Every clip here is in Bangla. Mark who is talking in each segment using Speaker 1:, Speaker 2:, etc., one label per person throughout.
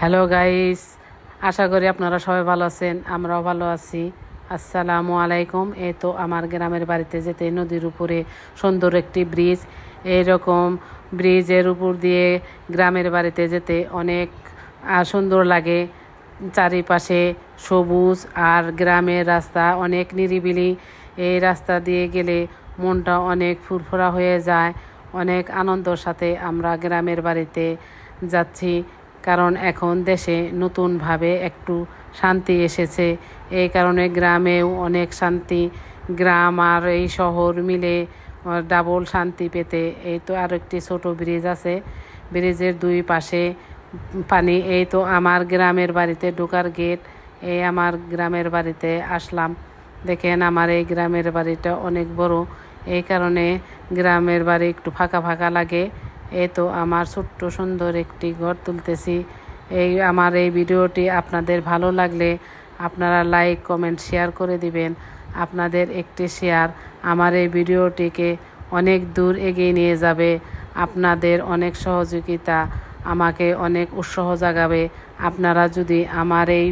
Speaker 1: হ্যালো গাইস আশা করি আপনারা সবাই ভালো আছেন, আমরাও ভালো আছি। আসসালামু আলাইকুম। এ তো আমার গ্রামের বাড়িতে যেতে নদীর উপরে সুন্দর একটি ব্রিজ। এইরকম ব্রিজের উপর দিয়ে গ্রামের বাড়িতে যেতে অনেক সুন্দর লাগে। চারিপাশে সবুজ আর গ্রামের রাস্তা অনেক নিরিবিলি। এই রাস্তা দিয়ে গেলে মনটা অনেক ফুরফুরা হয়ে যায়। অনেক আনন্দর সাথে আমরা গ্রামের বাড়িতে যাচ্ছি। কারণ এখন দেশে নতুনভাবে একটু শান্তি এসেছে। এই কারণে গ্রামেও অনেক শান্তি, গ্রাম আর এই শহর মিলে ডাবল শান্তি পেতে। এই তো আর একটি ছোট ব্রিজ আছে। ব্রিজের দুই পাশে পানি। এই তো আমার গ্রামের বাড়িতে ঢোকার গেট এই আমার গ্রামের বাড়িতে আসলাম। দেখেন আমার এই গ্রামের বাড়িটা অনেক বড়। এই কারণে গ্রামের বাড়ি একটু ফাঁকা ফাঁকা লাগে। এই তো আমার ছোট্ট সুন্দর একটি ঘর তুলতেছি। এই আমার এই ভিডিওটি আপনাদের ভালো লাগলে আপনারা লাইক, কমেন্ট, শেয়ার করে দিবেন। আপনাদের একটি শেয়ার আমার এই ভিডিওটিকে অনেক দূর এগিয়ে নিয়ে যাবে। আপনাদের অনেক সহযোগিতা আমাকে অনেক উৎসাহ জাগাবে। আপনারা যদি আমার এই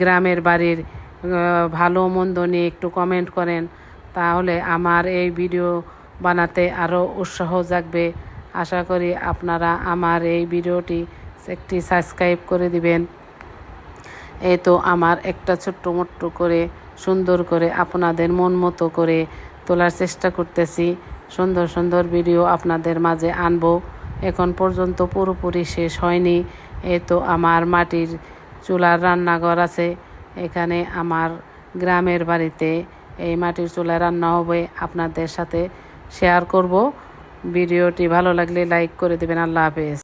Speaker 1: গ্রামের বাড়ির ভালো মন্দ নিয়ে একটু কমেন্ট করেন, তাহলে আমার এই ভিডিও বানাতে আরও উৎসাহ জাগবে। আশা করি আপনারা আমার এই ভিডিওটি একটি সাবস্ক্রাইব করে দিবেন। এই তো আমার একটা ছোট্ট মোট্ট করে, সুন্দর করে আপনাদের মন মতো করে তোলার চেষ্টা করতেছি। সুন্দর সুন্দর ভিডিও আপনাদের মাঝে আনব। এখন পর্যন্ত পুরোপুরি শেষ হয়নি। এই তো আমার মাটির চুলার রান্নাঘর আছে। এখানে আমার গ্রামের বাড়িতে এই মাটির চুলায় রান্না হবে। আপনাদের সাথে শেয়ার করব। ভিডিওটি ভালো লাগলে লাইক করে দেবেন। আল্লাহ হাফেজ।